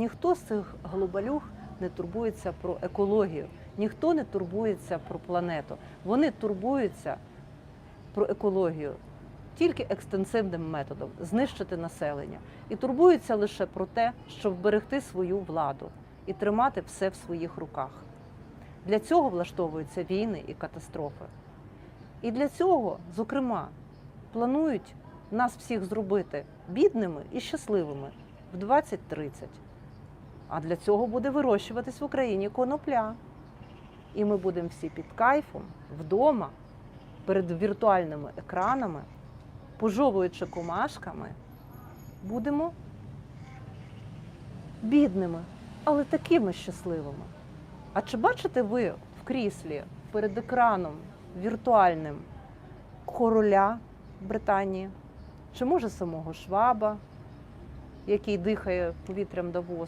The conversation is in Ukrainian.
ніхто з цих глобалюг не турбується про екологію, ніхто не турбується про планету. Вони турбуються про екологію тільки екстенсивним методом знищити населення і турбуються лише про те, щоб вберегти свою владу і тримати все в своїх руках. Для цього влаштовуються війни і катастрофи. І для цього, зокрема, планують нас всіх зробити бідними і щасливими в 2030. А для цього буде вирощуватись в Україні конопля. І ми будемо всі під кайфом вдома, перед віртуальними екранами, пожовуючи комашками, будемо бідними, але такими щасливими. А чи бачите ви в кріслі перед екраном віртуальним короля Британії? Чи може самого Шваба, який дихає повітрям Давосу?